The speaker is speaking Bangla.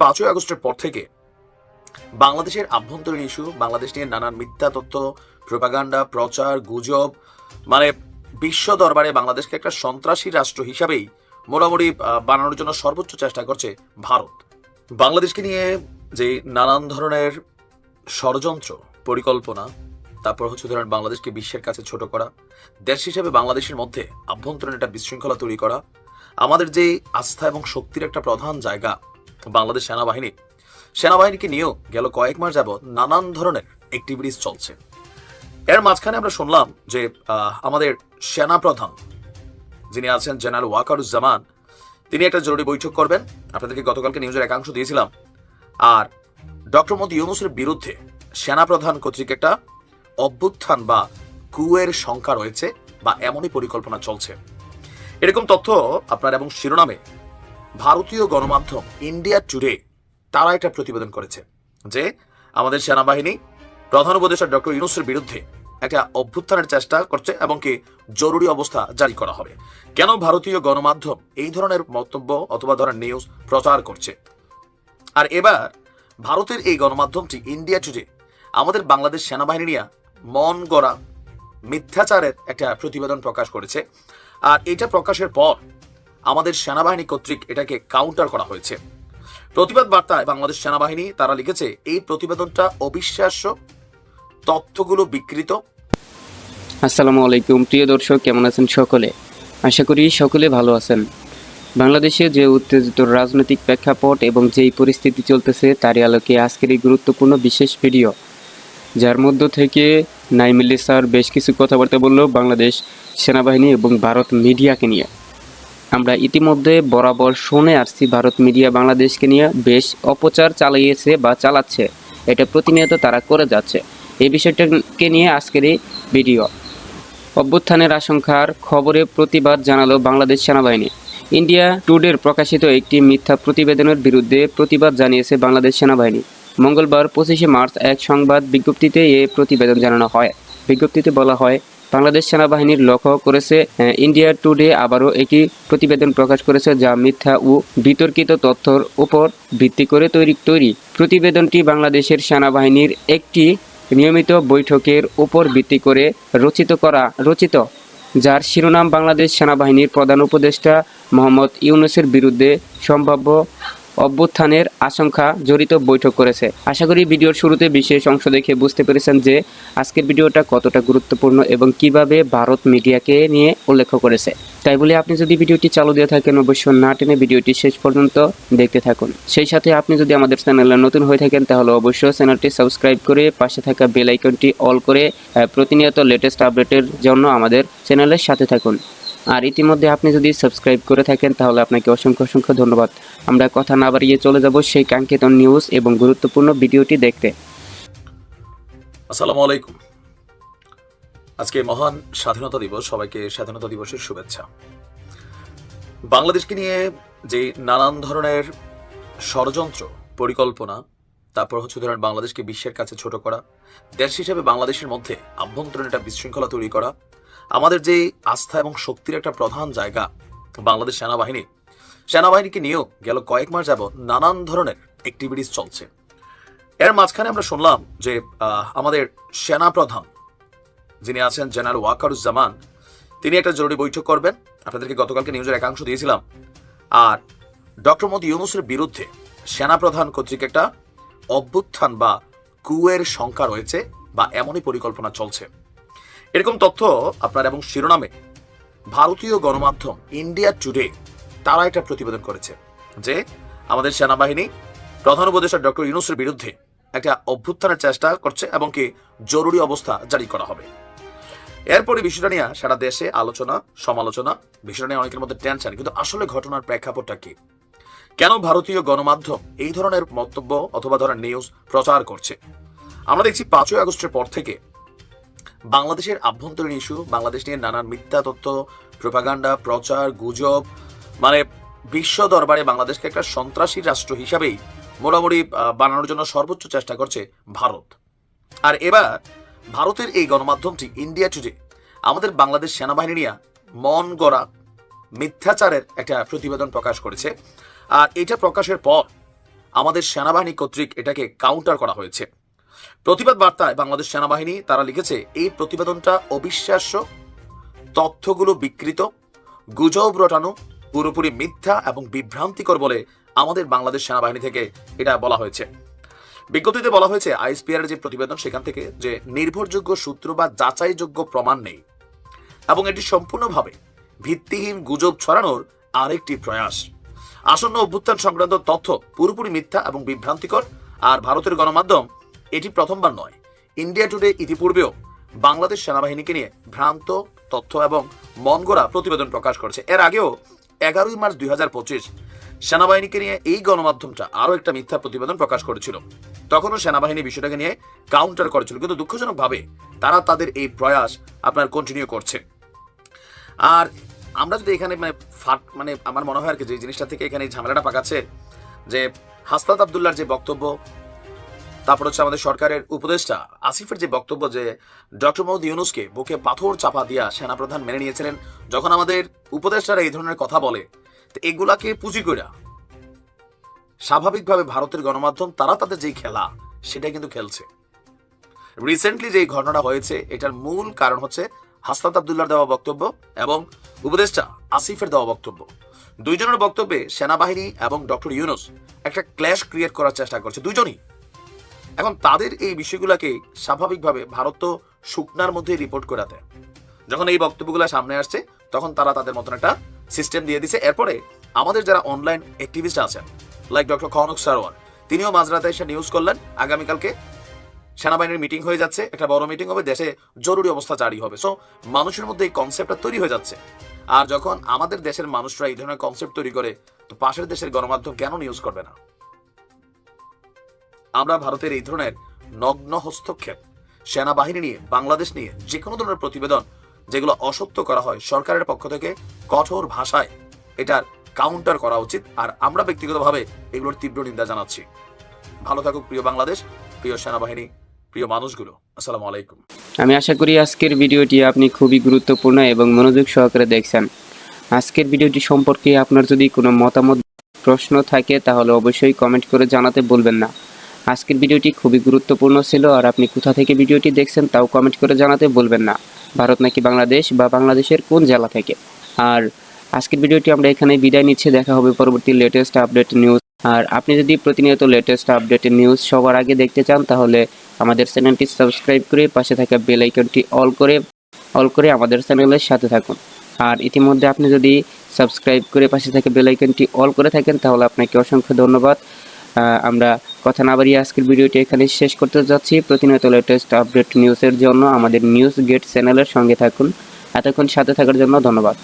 পাঁচই আগস্টের পর থেকে বাংলাদেশের আভ্যন্তরীণ ইস্যু, বাংলাদেশ নিয়ে নানান মিথ্যা তথ্য, প্রোপাগান্ডা, প্রচার, গুজব মানে বিশ্ব দরবারে বাংলাদেশকে একটা সন্ত্রাসী রাষ্ট্র হিসাবেই মোটামুটি বানানোর জন্য সর্বোচ্চ চেষ্টা করছে ভারত। বাংলাদেশকে নিয়ে যে নানান ধরনের ষড়যন্ত্র, পরিকল্পনা, তারপর হচ্ছে ধরেন বাংলাদেশকে বিশ্বের কাছে ছোট করা, দেশ হিসেবে বাংলাদেশের মধ্যে আভ্যন্তরীণ একটা বিশৃঙ্খলা তৈরি করা, আমাদের যে আস্থা এবং শক্তির একটা প্রধান জায়গা বাংলাদেশ সেনাবাহিনী। সেনাবাহিনীকে নিয়েও গেল কয়েক মাস যাবৎ নানান ধরনের অ্যাক্টিভিটিস চলছে। এর মাঝখানে আমরা শুনলাম যে আমাদের সেনা প্রধান যিনি আছেন জেনারেল ওয়াকারুজ্জামান, তিনি একটা জরুরি বৈঠক করবেন। আপনাদেরকে গতকালকে নিউজের একাংশ দিয়েছিলাম। আর ডক্টর মোদী ইউনুসের বিরুদ্ধে সেনাপ্রধান কর্তৃক একটা অভ্যুত্থান বা কুয়ের সংখ্যা রয়েছে বা এমনই পরিকল্পনা চলছে। এরকম তথ্য আপনার এবং শিরোনামে ভারতীয় গণমাধ্যম ইন্ডিয়া টুডে তারা একটা প্রতিবেদন করেছে যে আমাদের সেনাবাহিনী প্রধান উপদেষ্টা ডক্টর ইউনুসের বিরুদ্ধে একটা অভ্যুত্থানের চেষ্টা করছে এবং কি জরুরি অবস্থা জারি করা হবে। কেন ভারতীয় গণমাধ্যম এই ধরনের মন্তব্য অথবা ধরনের নিউজ প্রচার করছে? আর এবার ভারতের এই গণমাধ্যমটি ইন্ডিয়া টুডে আমাদের বাংলাদেশ সেনাবাহিনী নিয়ে মন গড়া মিথ্যাচারের একটা প্রতিবেদন প্রকাশ করেছে। আর এটা প্রকাশের পর আমাদের সেনাবাহিনী কর্তৃক এটাকে কাউন্টার করা হয়েছে। প্রতিবাদ বার্তায় বাংলাদেশ সেনাবাহিনী তারা লিখেছে, এই প্রতিবেদনটা অবিশ্বাস্য, তথ্যগুলো বিকৃত। আসসালামু আলাইকুম। প্রিয় দর্শক, কেমন আছেন সকলে? আশা করি সকলে ভালো আছেন। বাংলাদেশে যে উত্তেজিত রাজনৈতিক প্রেক্ষাপট এবং যেই পরিস্থিতি চলতেছে, তারই আলোকে আজকের এই গুরুত্বপূর্ণ বিশেষ ভিডিও। যার মধ্য থেকে নাইমিল্লি স্যার বেশ কিছু কথাবার্তা বলল বাংলাদেশ সেনাবাহিনী এবং ভারত মিডিয়াকে নিয়ে। আমরা ইতিমধ্যে বরাবর শুনে আসছি ভারত মিডিয়া বাংলাদেশকে নিয়ে বেশ অপচার চালিয়েছে বা চালাচ্ছে। এটা প্রতিনিয়ত তারা করে যাচ্ছে। এই বিষয়টাকে নিয়ে আজকের এই ভিডিও। অভ্যুত্থানের আশঙ্কার খবরে প্রতিবাদ জানালো বাংলাদেশ সেনাবাহিনী। ইন্ডিয়া টুডের প্রকাশিত একটি মিথ্যা প্রতিবেদনের বিরুদ্ধে প্রতিবাদ জানিয়েছে বাংলাদেশ সেনাবাহিনী। মঙ্গলবার পঁচিশে মার্চ এক সংবাদ বিজ্ঞপ্তিতে এ প্রতিবেদন জানানো হয়। বিজ্ঞপ্তিতে বলা হয় বাংলাদেশ সেনাবাহিনীর লক্ষ্য করেছে ইন্ডিয়া টুডে আবারও একটি প্রতিবেদন প্রকাশ করেছে যা মিথ্যা ও বিতর্কিত তথ্যর উপর ভিত্তি করে তৈরি তৈরি। প্রতিবেদনটি বাংলাদেশের সেনাবাহিনীর একটি নিয়মিত বৈঠকের উপর ভিত্তি করে রচিত করা, রচিত, যার শিরোনাম বাংলাদেশ সেনাবাহিনীর প্রধান উপদেষ্টা মোহাম্মদ ইউনুসের বিরুদ্ধে সম্ভাব্য অভ্যুত্থানের আশঙ্কা জড়িত বৈঠক করেছে। আশা করি ভিডিওর শুরুতে বিশেষ অংশ দেখে বুঝতে পেরেছেন যে আজকের ভিডিওটা কতটা গুরুত্বপূর্ণ এবং কীভাবে ভারত মিডিয়াকে নিয়ে উল্লেখ করেছে। তাই বলে আপনি যদি ভিডিওটি চালু দিয়ে থাকেন, অবশ্যই না টেনে ভিডিওটি শেষ পর্যন্ত দেখতে থাকুন। সেই সাথে আপনি যদি আমাদের চ্যানেলে নতুন হয়ে থাকেন, তাহলে অবশ্যই চ্যানেলটি সাবস্ক্রাইব করে পাশে থাকা বেল আইকনটি অল করে প্রতিনিয়ত লেটেস্ট আপডেটের জন্য আমাদের চ্যানেলের সাথে থাকুন। আর ইতিমধ্যে আপনি যদি সাবস্ক্রাইব করে থাকেন, তাহলে আপনাকে অসংখ্য অসংখ্য ধন্যবাদ। আমরা কথা না বাড়িয়ে চলে যাব সেই কাঙ্ক্ষিত নিউজ এবং গুরুত্বপূর্ণ ভিডিওটি দেখতে। আসসালামু আলাইকুম। আজকে মহান স্বাধীনতা দিবস, সবাইকে স্বাধীনতা দিবসের শুভেচ্ছা। বাংলাদেশকে নিয়ে যে নানান ধরনের ষড়যন্ত্র, পরিকল্পনা, তারপর হচ্ছে ধরেন বাংলাদেশকে বিশ্বের কাছে ছোট করা, দেশ হিসেবে বাংলাদেশের মধ্যে আভ্যন্তরীণ একটা বিশৃঙ্খলা তৈরি করা আমাদের যে আস্থা এবং শক্তির একটা প্রধান জায়গা বাংলাদেশ সেনাবাহিনী, সেনাবাহিনীকে নিয়েও গেল কয়েক মাস যাবৎ নানান ধরনের অ্যাক্টিভিটিস চলছে। এর মাঝখানে আমরা শুনলাম যে আমাদের সেনা প্রধান যিনি আছেন জেনারেল ওয়াকারুজ্জামান, তিনি একটা জরুরি বৈঠক করবেন। আপনাদেরকে গতকালকে নিউজের একাংশ দিয়েছিলাম। আর ডক্টর মোদী ইউনুসের বিরুদ্ধে সেনা প্রধান কর্তৃক একটা অভ্যুত্থান বা কুয়ের সংখ্যা রয়েছে বা এমনই পরিকল্পনা চলছে। এরকম তথ্য আপনার এবং শিরোনামে ভারতীয় গণমাধ্যম ইন্ডিয়া টুডে তারা একটা প্রতিবেদন করেছে যে আমাদের সেনাবাহিনী প্রধান উপদেষ্টা ডক্টর ইউনুসের বিরুদ্ধে একটা অভ্যুত্থানের চেষ্টা করছে এবং কি জরুরি অবস্থা জারি করা হবে। এরপরে বিষয়টা নিয়ে সারা দেশে আলোচনা, সমালোচনা, বিষয়টা নিয়ে অনেকের মধ্যে টেনশন কিন্তু আসলে ঘটনার প্রেক্ষাপটটা কি? কেন ভারতীয় গণমাধ্যম এই ধরনের মন্তব্য অথবা ধরনের নিউজ প্রচার করছে? আমরা দেখছি পাঁচই আগস্টের পর থেকে বাংলাদেশের আভ্যন্তরীণ ইস্যু, বাংলাদেশ নিয়ে নানান মিথ্যা তথ্য, প্রোপাগান্ডা, প্রচার, গুজব মানে বিশ্ব দরবারে বাংলাদেশকে একটা সন্ত্রাসী রাষ্ট্র হিসাবেই মোটামুটি বানানোর জন্য সর্বোচ্চ চেষ্টা করছে ভারত। আর এবার ভারতের এই গণমাধ্যমটি, ইন্ডিয়া টুডে, আমাদের বাংলাদেশ সেনাবাহিনী নিয়ে মন গড়া মিথ্যাচারের একটা প্রতিবেদন প্রকাশ করেছে। আর এটা প্রকাশের পর আমাদের সেনাবাহিনী কর্তৃক এটাকে কাউন্টার করা হয়েছে। প্রতিবাদ বার্তায় বাংলাদেশ সেনাবাহিনী তারা লিখেছে, এই প্রতিবেদনটা অবিশ্বাস্য। তথ্যগুলো বিকৃত, গুজব রটানো, পুরোপুরি মিথ্যা এবং বিভ্রান্তিকর বলে আমাদের বাংলাদেশ সেনাবাহিনী থেকে এটা বলা হয়েছে। বিজ্ঞপ্তিতে বলা হয়েছে আইএসপিআর যে প্রতিবেদন সেখান থেকে যে নির্ভরযোগ্য সূত্র বা যাচাইযোগ্য প্রমাণ নেই এবং এটি সম্পূর্ণভাবে ভিত্তিহীন গুজব ছড়ানোর আরেকটি প্রয়াস। আসন্ন অভ্যুত্থান সংক্রান্ত তথ্য পুরোপুরি মিথ্যা এবং বিভ্রান্তিকর, আর ভারতের গণমাধ্যম এটি প্রথমবার নয়। ইন্ডিয়া টুডে ইতিপূর্বেও বাংলাদেশ সেনাবাহিনীকে নিয়ে ভ্রান্ত তথ্য এবং মনগড়া প্রতিবেদন প্রকাশ করেছে। এর আগেও এগারোই মার্চ দুই হাজার পঁচিশ সেনাবাহিনীকে নিয়ে এই গণমাধ্যমটা আরও একটা মিথ্যা প্রতিবেদন প্রকাশ করেছিল। তখনও সেনাবাহিনী বিষয়টাকে নিয়ে কাউন্টার করেছিল, কিন্তু দুঃখজনকভাবে তারা তাদের এই প্রয়াস আপনার কন্টিনিউ করছে। আর আমরা যদি এখানে মানে ফাট মানে আমার মনে হয় আর কি যে জিনিসটা থেকে এখানে ঝামেলাটা পাকাচ্ছে যে হাসনাত আবদুল্লার যে বক্তব্য তারপর হচ্ছে আমাদের সরকারের উপদেষ্টা আসিফের যে বক্তব্য যে ডক্টর মোহাম্মদ ইউনুসকে বুকে পাথর চাপা দিয়া সেনাপ্রধান মেনে নিয়েছিলেন, যখন আমাদের উপদেষ্টারা এই ধরনের কথা বলে, তো এগুলাকে পুঁজি কইরা স্বাভাবিকভাবে ভারতের গণমাধ্যম, তারা তাদের যেই খেলা সেটা কিন্তু খেলছে। রিসেন্টলি যে ঘটনাটা হয়েছে, এটার মূল কারণ হচ্ছে হাসনাত আবদুল্লার দেওয়া বক্তব্য এবং উপদেষ্টা আসিফের দেওয়া বক্তব্য। দুইজনের বক্তব্যে সেনাবাহিনী এবং ডক্টর ইউনুস একটা ক্ল্যাশ ক্রিয়েট করার চেষ্টা করছে, দুজনই। এখন তাদের এই বিষয়গুলোকে স্বাভাবিকভাবে ভারত তো শুকনার মধ্যে রিপোর্ট করে দেয় যখন এই বক্তব্যগুলো সামনে আসছে, তখন তারা তাদের মতন একটা সিস্টেম দিয়ে দিছে। এরপরে আমাদের যারা অনলাইন অ্যাক্টিভিস্ট আছেন লাইক ডক্টর খনক সারওয়ার তিনিও মাঝরাতে এসে নিউজ করলেন, আগামীকালকে সেনাবাহিনীর মিটিং হয়ে যাচ্ছে, একটা বড় মিটিং হবে, দেশে জরুরি অবস্থা জারি হবে। সো মানুষের মধ্যে এই কনসেপ্টটা তৈরি হয়ে যাচ্ছে। আর যখন আমাদের দেশের মানুষরা এই ধরনের কনসেপ্ট তৈরি করে, তো পাশের দেশের গণমাধ্যম কেন নিউজ করবে না? আমরা ভারতের এই ধরনের নগ্ন হস্তক্ষেপ, সেনাবাহিনী নিয়ে, বাংলাদেশ নিয়ে যে কোনো ধরনের প্রতিবেদন যেগুলো অসত্য করা হয় সরকারের পক্ষ থেকে কঠোর ভাষায় এটার কাউন্টার করা উচিত আর আমরা ব্যক্তিগতভাবে এগুলোর তীব্র নিন্দা জানাচ্ছি। ভালো থাকুক প্রিয় বাংলাদেশ, প্রিয় সেনাবাহিনী, প্রিয় মানুষগুলো। আসসালামু আলাইকুম। আমি আশা করি আজকের ভিডিওটি আপনি খুবই গুরুত্বপূর্ণ এবং মনোযোগ সহকারে দেখছেন। আজকের ভিডিওটি সম্পর্কে আপনার যদি কোনো মতামত, প্রশ্ন থাকে তাহলে অবশ্যই কমেন্ট করে জানাতে বলবেন না। আজকের ভিডিওটি খুবই গুরুত্বপূর্ণ ছিল, আর আপনি কোথা থেকে ভিডিওটি দেখছেন তাও কমেন্ট করে জানাতে বলবেন না। ভারত নাকি বাংলাদেশ বা বাংলাদেশের কোন জেলা থেকে? আর আজকের ভিডিওটি আমরা এখানে বিদায় নিচ্ছি, দেখা হবে পরবর্তী লেটেস্ট আপডেট নিউজ আর আপনি যদি প্রতিনিয়ত লেটেস্ট আপডেটের নিউজ সবার আগে দেখতে চান, তাহলে আমাদের চ্যানেলটি সাবস্ক্রাইব করে পাশে থাকা বেল আইকনটি অল করে অল করে আমাদের চ্যানেলের সাথে থাকুন। আর ইতিমধ্যে আপনি যদি সাবস্ক্রাইব করে পাশে থাকা বেল আইকনটি অল করে থাকেন, তাহলে আপনাকে অসংখ্য ধন্যবাদ। আমরা কথা না বাড়িয়ে আজকের ভিডিওটি এখানে শেষ করতে যাচ্ছি। প্রতিনিয়ত লেটেস্ট আপডেট নিউজের জন্য আমাদের নিউজ গেট চ্যানেলের সঙ্গে থাকুন। এতক্ষণ সাথে থাকার জন্য ধন্যবাদ।